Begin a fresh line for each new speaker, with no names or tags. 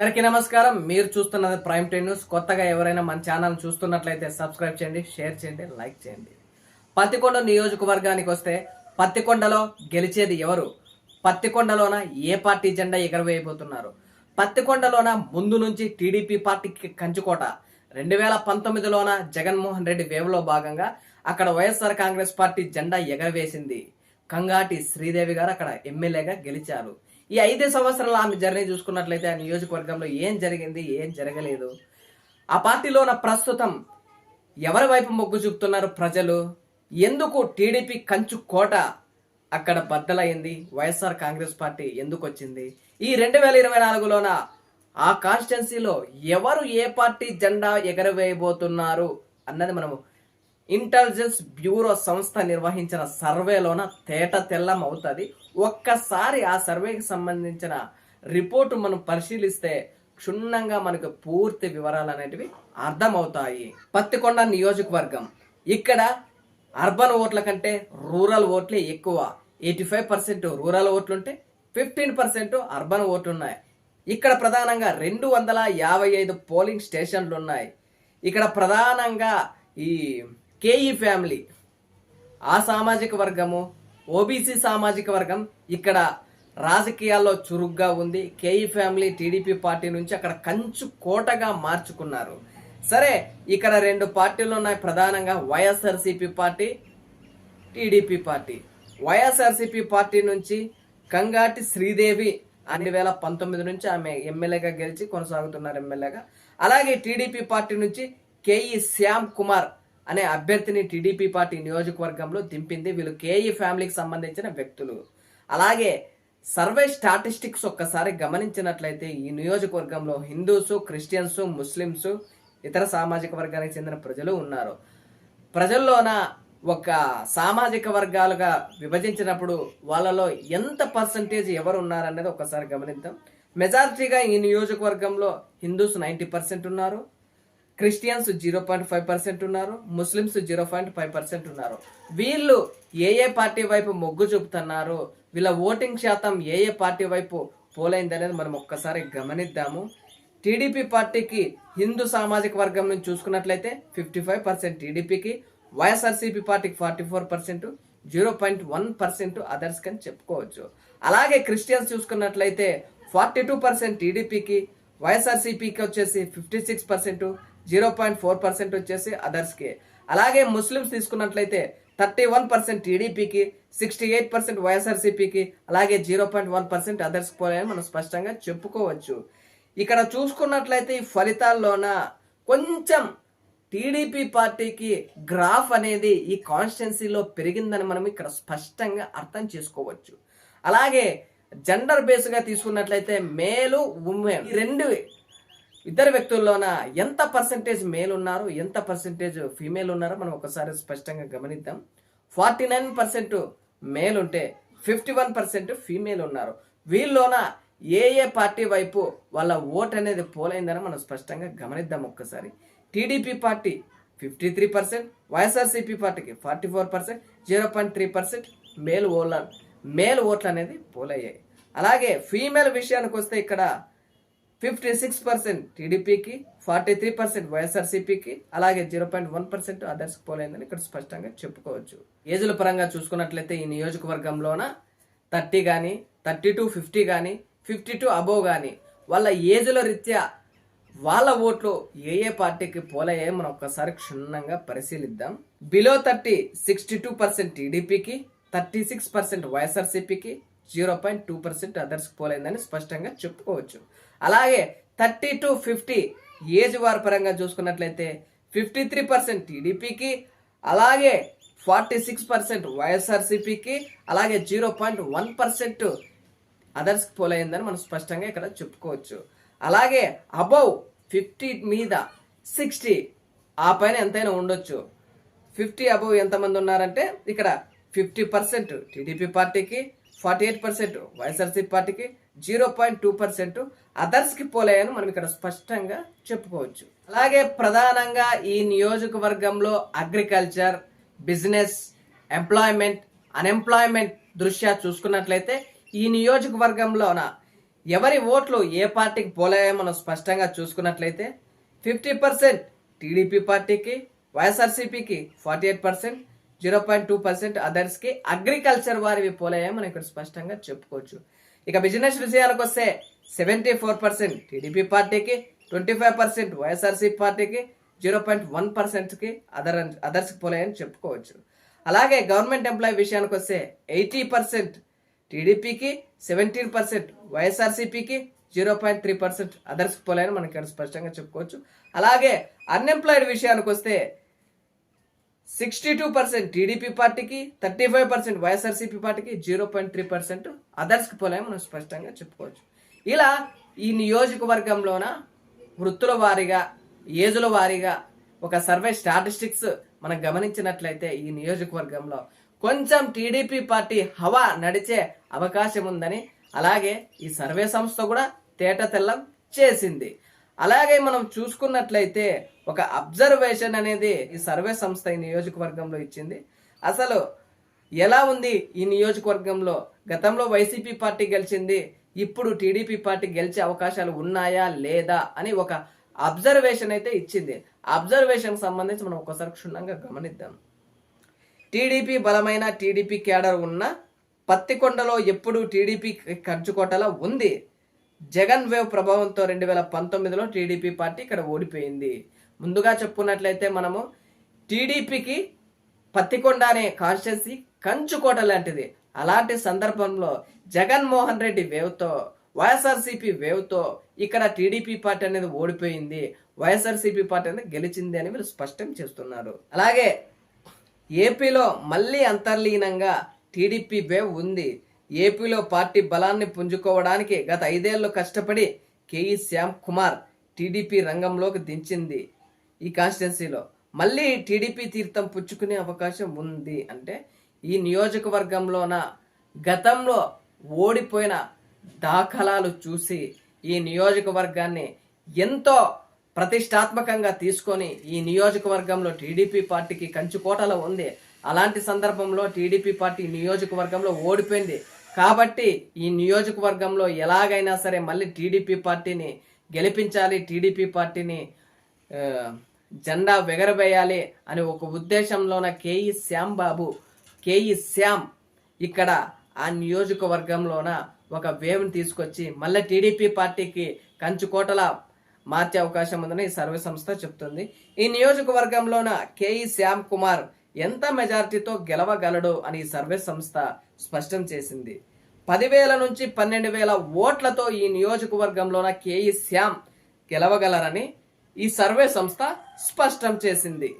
అందరికీ నమస్కారం. మీరు చూస్తున్నది ప్రైమ్ టెన్ న్యూస్ కొత్తగా ఎవరైనా మన ఛానల్ చూస్తున్నట్లయితే సబ్స్క్రైబ్ చేయండి షేర్ చేయండి లైక్ చేయండి. పత్తికొండ నియోజకవర్గానికి వస్తే పత్తికొండలో గెలిచేది ఎవరు? పత్తికొండలోన ఏ పార్టీ జెండా ఎగరవేయబోతున్నారు? పత్తికొండలోన ముందు నుంచి టీడీపీ పార్టీకి కంచుకోట. రెండు వేల పంతొమ్మిదిలోన జగన్మోహన్ రెడ్డి వేవ్లో భాగంగా అక్కడ వైఎస్ఆర్ కాంగ్రెస్ పార్టీ జెండా ఎగరవేసింది. కంగాటి శ్రీదేవి గారు అక్కడ ఎమ్మెల్యేగా గెలిచారు. ఈ ఐదు సంవత్సరాలు ఆమె జర్నీ చూసుకున్నట్లయితే ఆ నియోజకవర్గంలో ఏం జరిగింది ఏం జరగలేదు. ఆ పార్టీలోన ప్రస్తుతం ఎవరి వైపు మొగ్గు చూపుతున్నారు ప్రజలు? ఎందుకు టీడీపీ కంచు కోట అక్కడ బద్దలైంది? వైఎస్ఆర్ కాంగ్రెస్ పార్టీ ఎందుకు వచ్చింది? ఈ రెండు వేల ఇరవై నాలుగులోన ఆ కాన్స్టిట్యున్సీలో ఎవరు ఏ పార్టీ జెండా ఎగరవేయబోతున్నారు అన్నది మనము ఇంటెలిజెన్స్ బ్యూరో సంస్థ నిర్వహించిన సర్వేలోన తేట తెల్లం అవుతుంది. ఒక్కసారి ఆ సర్వేకి సంబంధించిన రిపోర్టు మనం పరిశీలిస్తే క్షుణ్ణంగా మనకు పూర్తి వివరాలు అనేటివి అర్థమవుతాయి. పత్తికొండ నియోజకవర్గం. ఇక్కడ అర్బన్ ఓట్ల కంటే రూరల్ ఓట్లే ఎక్కువ. ఎయిటీ ఫైవ్ పర్సెంట్ రూరల్ ఓట్లుంటే ఫిఫ్టీన్ పర్సెంట్ అర్బన్ ఓట్లు ఉన్నాయి ఇక్కడ ప్రధానంగా రెండు వందల యాభై ఐదు పోలింగ్ స్టేషన్లు ఉన్నాయి ఇక్కడ ప్రధానంగా ఈ కేఈ ఫ్యామిలీ ఆ సామాజిక వర్గము ఓబీసీ సామాజిక వర్గం ఇక్కడ రాజకీయాల్లో చురుగ్గా ఉంది. కేఈ ఫ్యామిలీ టీడీపీ పార్టీ నుంచి అక్కడ కంచు కోటగా మార్చుకున్నారు. సరే ఇక్కడ రెండు పార్టీలు ఉన్నాయి. ప్రధానంగా YSRCP party TDP party. YSRCP party నుంచి కంగాటి శ్రీదేవి రెండు వేల పంతొమ్మిది నుంచి ఆమె ఎమ్మెల్యేగా గెలిచి కొనసాగుతున్నారు ఎమ్మెల్యేగా. అలాగే టీడీపీ పార్టీ నుంచి కేఈ శ్యామ్ కుమార్ అనే అభ్యర్థిని టీడీపీ పార్టీ నియోజకవర్గంలో దింపింది వీళ్ళు కేఈ ఫ్యామిలీకి సంబంధించిన వ్యక్తులు. అలాగే సర్వే స్టాటిస్టిక్స్ ఒక్కసారి గమనించినట్లయితే ఈ నియోజకవర్గంలో హిందూస్ క్రిస్టియన్స్ ముస్లిమ్స్ ఇతర సామాజిక వర్గానికి చెందిన ప్రజలు ఉన్నారు. ప్రజల్లోన ఒక సామాజిక వర్గాలుగా విభజించినప్పుడు వాళ్ళలో ఎంత పర్సంటేజ్ ఎవరు ఉన్నారనేది ఒకసారి గమనిద్దాం. మెజారిటీగా ఈ నియోజకవర్గంలో హిందూస్ నైంటీ పర్సెంట్ ఉన్నారు. Christians zero point five percent ఉన్నారు Muslims zero point five percent ఉన్నారు. వీళ్ళు ఏ ఏ పార్టీ వైపు మొగ్గు చూపుతున్నారు వీళ్ళ ఓటింగ్ శాతం ఏ ఏ పార్టీ వైపు పోలైంది అనేది మనం ఒక్కసారి గమనిద్దాము. టీడీపీ పార్టీకి హిందూ సామాజిక వర్గం నుంచి చూసుకున్నట్లయితే ఫిఫ్టీ ఫైవ్ పర్సెంట్ టీడీపీకి వైఎస్ఆర్సీపీ పార్టీకి forty four percent zero point one percent others అని చెప్పుకోవచ్చు. అలాగే క్రిస్టియన్స్ చూసుకున్నట్లయితే ఫార్టీ టూ పర్సెంట్ టీడీపీకి వైఎస్ఆర్సీపీకి వచ్చేసి fifty six percent zero point four percent వచ్చేసి అదర్స్కి అలాగే ముస్లిమ్స్ తీసుకున్నట్లయితే థర్టీ వన్ పర్సెంట్ టీడీపీకి సిక్స్టీ ఎయిట్ పర్సెంట్ వైఎస్ఆర్సీపీకి అలాగే జీరో పాయింట్ వన్ పర్సెంట్ అదర్స్కి పోయాయని మనం స్పష్టంగా చెప్పుకోవచ్చు. ఇక్కడ చూసుకున్నట్లయితే ఈ ఫలితాల్లోన కొంచెం టీడీపీ పార్టీకి గ్రాఫ్ అనేది ఈ కాన్స్టిట్యున్సీలో పెరిగిందని మనం ఇక్కడ స్పష్టంగా అర్థం చేసుకోవచ్చు. అలాగే జెండర్ బేస్గా తీసుకున్నట్లయితే మేలు ఉమెన్. రెండు ఇద్దరు వ్యక్తుల్లోన ఎంత పర్సంటేజ్ మేల్ ఉన్నారు ఎంత పర్సంటేజ్ ఫీమేల్ ఉన్నారో మనం ఒకసారి స్పష్టంగా గమనిద్దాం. ఫార్టీ నైన్ పర్సెంట్ మేల్ ఉంటే ఫిఫ్టీ వన్ పర్సెంట్ ఫీమేల్ ఉన్నారు. వీళ్ళలోన ఏ ఏ పార్టీ వైపు వాళ్ళ ఓట్ అనేది పోలైందని మనం స్పష్టంగా గమనిద్దాం ఒక్కసారి. TDP party fifty three percent YSRCP పార్టీకి forty four percent zero point three percent male ఓట్ల మేల్ ఓట్లు అనేది పోలయ్యాయి. అలాగే ఫీమేల్ విషయానికి వస్తే ఇక్కడ ఫిఫ్టీ సిక్స్ పర్సెంట్ టీడీపీకి ఫార్టీ త్రీ పర్సెంట్ వైఎస్ఆర్సీపీకి అలాగే zero point one percent others పోలైందని ఇక్కడ స్పష్టంగా చెప్పుకోవచ్చు. ఏజుల పరంగా చూసుకున్నట్లయితే ఈ నియోజకవర్గంలోన థర్టీ కానీ థర్టీ టు ఫిఫ్టీ కానీ ఫిఫ్టీ టు అబోవ్ కానీ వాళ్ళ ఏజుల రీత్యా వాళ్ళ ఓట్లు ఏ ఏ పార్టీకి పోలయ్యాయో మనం ఒక్కసారి క్షుణ్ణంగా పరిశీలిద్దాం. Below thirty sixty two percent టీడీపీకి థర్టీ సిక్స్ పర్సెంట్ వైఎస్ఆర్సీపీకి జీరో పాయింట్ టూ పర్సెంట్ అదర్స్కి పోలైందని స్పష్టంగా చెప్పుకోవచ్చు. అలాగే థర్టీ టు ఫిఫ్టీ ఏజ్ వారి పరంగా చూసుకున్నట్లయితే ఫిఫ్టీ త్రీ పర్సెంట్ టీడీపీకి అలాగే ఫార్టీ సిక్స్ పర్సెంట్ వైఎస్ఆర్సీపీకి అలాగే జీరో పాయింట్ వన్ పర్సెంట్ అదర్స్కి పోలైందని మనం స్పష్టంగా ఇక్కడ చెప్పుకోవచ్చు. అలాగే అబౌవ్ ఫిఫ్టీ మీద సిక్స్టీ ఆ పైన ఎంతైనా ఉండొచ్చు. ఫిఫ్టీ అబౌవ్ ఎంతమంది ఉన్నారంటే ఇక్కడ ఫిఫ్టీ పర్సెంట్ టీడీపీ పార్టీకి ఫార్టీ ఎయిట్ పర్సెంట్ వైఎస్ఆర్సీ పార్టీకి జీరో పాయింట్ టూ పర్సెంట్ అదర్స్కి పోలేయని మనం ఇక్కడ స్పష్టంగా చెప్పుకోవచ్చు. అలాగే ప్రధానంగా ఈ నియోజకవర్గంలో అగ్రికల్చర్ బిజినెస్ ఎంప్లాయ్మెంట్ అన్ఎంప్లాయ్మెంట్ దృష్ట్యా చూసుకున్నట్లయితే ఈ నియోజకవర్గంలోన ఎవరి ఓట్లు ఏ పార్టీకి పోలాయో మనం స్పష్టంగా చూసుకున్నట్లయితే ఫిఫ్టీ పర్సెంట్ టీడీపీ పార్టీకి వైఎస్ఆర్సీపీకి forty eight percent zero point two percent అదర్స్కి agriculture వారివి పోలాయో మనం ఇక్కడ స్పష్టంగా చెప్పుకోవచ్చు. ఇక బిజినెస్ విషయాలకు వస్తే సెవెంటీ ఫోర్ పర్సెంట్ టీడీపీ పార్టీకి ట్వంటీ ఫైవ్ పర్సెంట్ వైఎస్ఆర్సీ పార్టీకి జీరో పాయింట్ వన్ పర్సెంట్కి అదర్ అదర్స్కి పోలేయని చెప్పుకోవచ్చు. అలాగే గవర్నమెంట్ ఎంప్లాయీ విషయానికి వస్తే ఎయిటీ పర్సెంట్ టీడీపీకి సెవెంటీన్ పర్సెంట్ వైఎస్ఆర్సీపీకి జీరో పాయింట్ త్రీ పర్సెంట్ అదర్స్కి పోలేయని మనం ఇక్కడ స్పష్టంగా చెప్పుకోవచ్చు. అలాగే అన్ఎంప్లాయిడ్ విషయానికి వస్తే సిక్స్టీ టూ పర్సెంట్ టీడీపీ పార్టీకి థర్టీ ఫైవ్ పర్సెంట్ వైఎస్ఆర్సీపీ పార్టీకి జీరో పాయింట్ త్రీ పర్సెంట్ అదర్స్కి పోలేమో మనం స్పష్టంగా చెప్పుకోవచ్చు. ఇలా ఈ నియోజకవర్గంలోన వృత్తుల వారీగా ఏజుల వారీగా ఒక సర్వే స్టాటిస్టిక్స్ మనం గమనించినట్లయితే ఈ నియోజకవర్గంలో కొంచెం టీడీపీ పార్టీ హవా నడిచే అవకాశం ఉందని అలాగే ఈ సర్వే సంస్థ కూడా తేట తెల్లం చేసింది. అలాగే మనం చూసుకున్నట్లయితే ఒక అబ్జర్వేషన్ అనేది ఈ సర్వే సంస్థ ఈ నియోజకవర్గంలో ఇచ్చింది. అసలు ఎలా ఉంది ఈ నియోజకవర్గంలో? గతంలో వైసీపీ పార్టీ గెలిచింది ఇప్పుడు టీడీపీ పార్టీ గెలిచే అవకాశాలు ఉన్నాయా లేదా అని ఒక అబ్జర్వేషన్ అయితే ఇచ్చింది. అబ్జర్వేషన్ సంబంధించి మనం ఒకసారి క్షుణ్ణంగా గమనిద్దాం. టీడీపీ బలమైన టీడీపీ కేడర్ ఉన్న పత్తికొండలో ఎప్పుడు టీడీపీ ఖర్చుకోటలా ఉంది. జగన్ వేవ్ ప్రభావంతో రెండు వేల పంతొమ్మిదిలో టీడీపీ పార్టీ ఇక్కడ ఓడిపోయింది. ముందుగా చెప్పుకున్నట్లయితే మనము టీడీపీకి పత్తికొండ అనే కాన్స్టిట్యున్సీ కంచుకోట లాంటిది. అలాంటి సందర్భంలో జగన్మోహన్ రెడ్డి వేవ్తో వైఎస్ఆర్సీపీ వేవ్తో ఇక్కడ టీడీపీ పార్టీ అనేది ఓడిపోయింది. వైఎస్ఆర్సీపీ పార్టీ అనేది గెలిచింది అని వీళ్ళు స్పష్టం చేస్తున్నారు. అలాగే ఏపీలో మళ్ళీ అంతర్లీనంగా టీడీపీ వేవ్ ఉంది. ఏపీలో పార్టీ బలాన్ని పుంజుకోవడానికి గత ఐదేళ్ళు కష్టపడి కేఈ శ్యామ్ కుమార్ టీడీపీ రంగంలోకి దించింది. ఈ కాన్స్టిట్యున్సీలో. మళ్ళీ టీడీపీ తీర్థం పుచ్చుకునే అవకాశం ఉంది అంటే ఈ నియోజకవర్గంలోన గతంలో ఓడిపోయిన దాఖలాలు చూసి ఈ నియోజకవర్గాన్ని ఎంతో ప్రతిష్టాత్మకంగా తీసుకొని ఈ నియోజకవర్గంలో టీడీపీ పార్టీకి కంచుకోటలో ఉంది. అలాంటి సందర్భంలో టీడీపీ పార్టీ నియోజకవర్గంలో ఓడిపోయింది. కాబట్టి ఈ నియోజకవర్గంలో ఎలాగైనా సరే మళ్ళీ టీడీపీ పార్టీని గెలిపించాలి టీడీపీ పార్టీని జెండా ఎగరవేయాలి అని ఒక ఉద్దేశంలోన K E Shyam Babu K E Shyam ఇక్కడ ఆ నియోజకవర్గంలోన ఒక వేవ్ని తీసుకొచ్చి మళ్ళీ టీడీపీ పార్టీకి కంచుకోటలా మార్చే అవకాశం ఉందని ఈ సర్వే సంస్థ చెప్తుంది. ఈ నియోజకవర్గంలోన కేఈ శ్యామ్ కుమార్ ఎంత మెజార్టీతో గెలవగలడు అని ఈ సర్వే సంస్థ స్పష్టం చేసింది. పదివేల నుంచి పన్నెండు వేల ఓట్లతో ఈ నియోజకవర్గంలోన కేఈ శ్యామ్ గెలవగలరని ఈ సర్వే సంస్థ స్పష్టం చేసింది.